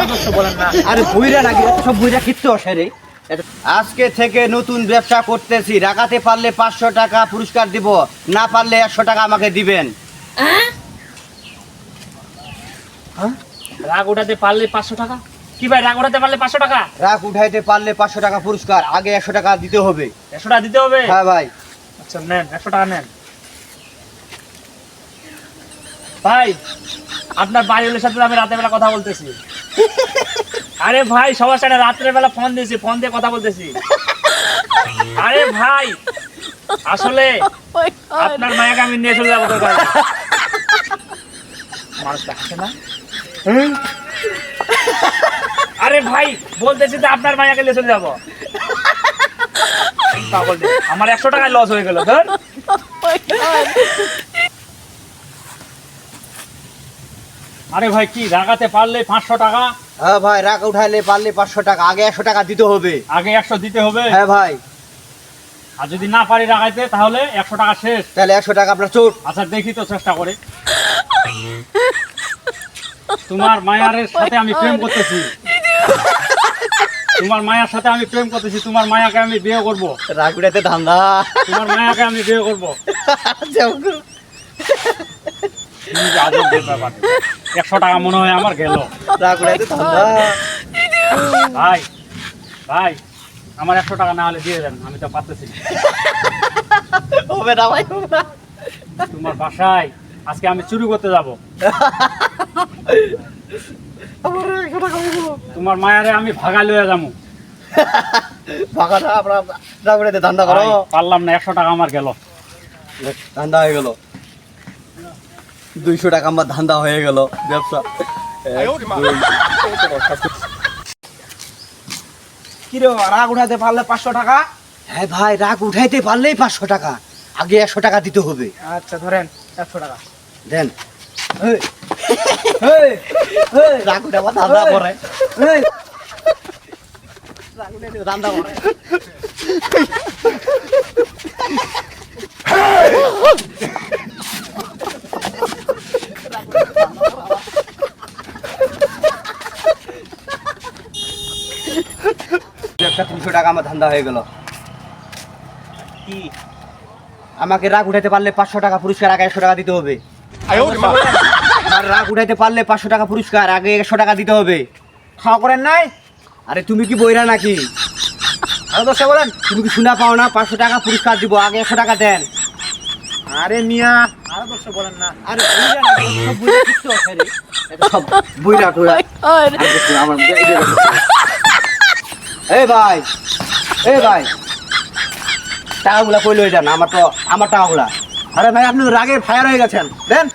আদর্শ বলেন না আরে বইরা নাকি সব বইরা কিচ্ছু আসে রে। আজকে থেকে নতুন ব্যবসা করতেছি রাখাতে পারলে পাঁচশো টাকা পুরস্কার দিব না পারলে একশো টাকা আমাকে দিবেন। রাগ উঠাতে পারলে পাঁচশো টাকা? কি ভাই রাগ উঠাতে পারলে পাঁচশো টাকা? রাগ উঠাইতে পারলে পাঁচশো টাকা পুরস্কার আগে একশো টাকা দিতে হবে। একশো টাকা দিতে হবে? হ্যাঁ ভাই। আচ্ছা নেন একশো টাকা নেন। ভাই আপনার বাড়ির সাথে আমি রাতের বেলা কথা বলতেছি। আরে ভাই সবার সাথে রাত্রের বেলা ফোন দিয়েছি ফোন দিয়ে কথা বলতেছি। আরে ভাই আসলে আপনার মায়াকে আমি নিয়ে চলে যাব। মানুষটা হাসে না? আরে ভাই বলতেছি যে আপনার মায়াকে নিয়ে চলে যাব। আমার একশো টাকায় লস হয়ে গেল ধর। আরে ভাই কি রাগাতে পারলে পাঁচশো টাকা? হ্যাঁ ভাই রাগ উঠাইলে পারলে পাঁচশো টাকা আগে একশো টাকা দিতে হবে। আগে একশো দিতে হবে? হ্যাঁ ভাই। আর যদি না পারি রাগাইতে তাহলে একশো টাকা শেষ। তাহলে একশো টাকা আপনার চোট আচ্ছা দেখি তো চেষ্টা করে। তোমার মায়ারের সাথে আমি প্রেম করতেছি। তোমার মায়ার সাথে আমি প্রেম করতেছি তোমার মায়াকে আমি বিয়ে করব। রাগ উঠাইতে ধান্দা। তোমার মায়াকে আমি বিয়ে করব। করব একশো টাকা মনে হয় আমার গেল। ভাই ভাই আমার একশো টাকা না হলে দিয়ে দেন আমি তো পারতেছি না। হবে না ভাই হবে তোমার বাসায় আজকে আমি চুরি করতে যাব। তোমার মায়ারে আমি ভাগা লইয়া যাব। টাকাটা আপনার ধান্দা করো। পারলাম না একশো টাকা আমার গেল। ধান্দা হয়ে গেল। দুইশো টাকা আমার ধান্দা হয়ে গেল ব্যবসা। কিরে রাগ উঠাতে পারলে পাঁচশো টাকা? হ্যাঁ ভাই রাগ উঠাইতে পারলেই পাঁচশো টাকা। আগে একশো টাকা দিতে হবে। আচ্ছা ধরেন একশো টাকা। দেন। এই, এই, এই, রাগ ধান্দা করে। রাগ উঠাইতে ধান্দা করে। একটা তিনশো টাকা আমার ধান্দা হয়ে গেল। কি? আমাকে রাগ উঠাইতে পারলে পাঁচশো টাকা পুরস্কার আগে একশো টাকা দিতে হবে। আর রাগ উঠাইতে পারলে পাঁচশো টাকা পুরস্কার আগে একশো টাকা দিতে হবে। খাওয়া করেন নাই? আরে তুমি কি বইরা নাকি? আরও দশটা বলেন তুমি কি শোনা পাও না? পাঁচশো টাকা পুরস্কার দিব আগে একশো টাকা দেন। আরে মিয়া আরও দশটা বলেন না। আরে বইরা সব বইরা কিচ্ছু আছে রে। এটা সব বইরা টুরা। আর দেখুন, আমার দেখুন। ভাই, এ ভাই। টাকাগুলা কই লই যান? আমার তো আমার টাকাগুলা। আরে ভাই, আপনি রাগে ফায়ার হয়ে গেছেন। দেন।